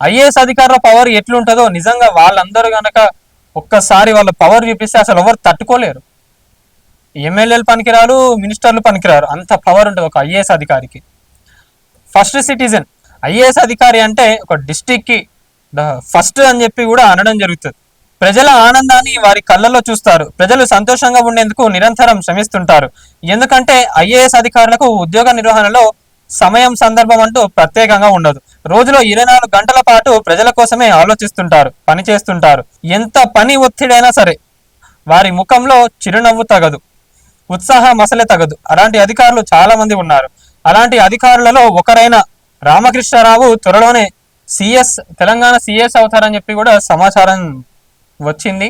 IAS అధికారుల power ఎట్లుంటుందో నిజంగా వాళ్ళందరూ కనుక ఒక్కసారి వాళ్ళ పవర్ చూపిస్తే అసలు ఎవరు తట్టుకోలేరు. ఎమ్మెల్యేలు పనికిరారు మినిస్టర్లు పనికిరారు. అంత పవర్ ఉంటుంది ఒక ఐఏఎస్ అధికారికి. First citizen. ఐఏఎస్ అధికారి అంటే ఒక డిస్టిక్కి ఫస్ట్ అని చెప్పి కూడా అనడం జరుగుతుంది. ప్రజల ఆనందాన్ని వారి కళ్ళల్లో చూస్తారు. ప్రజలు సంతోషంగా ఉండేందుకు నిరంతరం శ్రమిస్తుంటారు. ఎందుకంటే ఐఏఎస్ అధికారులకు ఉద్యోగ నిర్వహణలో సమయం సందర్భం అంటూ ప్రత్యేకంగా ఉండదు. రోజులో ఇరవై నాలుగు గంటల పాటు ప్రజల కోసమే ఆలోచిస్తుంటారు పని చేస్తుంటారు. ఎంత పని ఒత్తిడైనా సరే వారి ముఖంలో చిరునవ్వు తగదు ఉత్సాహం అసలే తగదు. అలాంటి అధికారులు చాలా మంది ఉన్నారు. అలాంటి అధికారులలో ఒకరైన రామకృష్ణారావు త్వరలోనే సిఎస్ తెలంగాణ సిఎస్ అవుతారని చెప్పి కూడా సమాచారం వచ్చింది.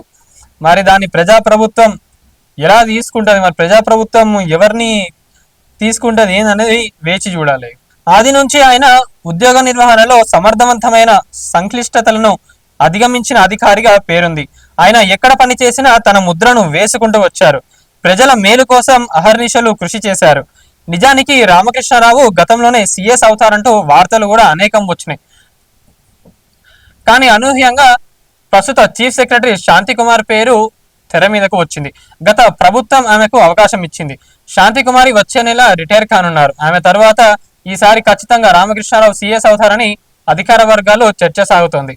మరి దాన్ని ప్రజాప్రభుత్వం ఎలా తీసుకుంటుంది? మరి ప్రజాప్రభుత్వం ఎవరిని తీసుకుంటుంది ఏందనేది వేచి చూడాలి. ఆది నుంచి ఆయన ఉద్యోగ నిర్వహణలో సమర్థవంతమైన సంక్లిష్టతలను అధిగమించిన అధికారిగా పేరుంది. ఆయన ఎక్కడ పని చేసినా తన ముద్రను వేసుకుంటూ వచ్చారు. ప్రజల మేలు కోసం అహర్నిశలు కృషి చేశారు. నిజానికి రామకృష్ణారావు గతంలోనే సీఎస్ అవుతారంటూ వార్తలు కూడా అనేకం వచ్చినాయి. కానీ అనూహ్యంగా ప్రస్తుత చీఫ్ సెక్రటరీ శాంతి కుమార్ పేరు తెర మీదకు వచ్చింది. గత ప్రభుత్వం ఆమెకు అవకాశం ఇచ్చింది. శాంతి కుమారి వచ్చే నెల రిటైర్ కానున్నారు. ఆమె తర్వాత ఈసారి ఖచ్చితంగా రామకృష్ణారావు సీఎస్ అవుతారని అధికార వర్గాల్లో చర్చ సాగుతోంది.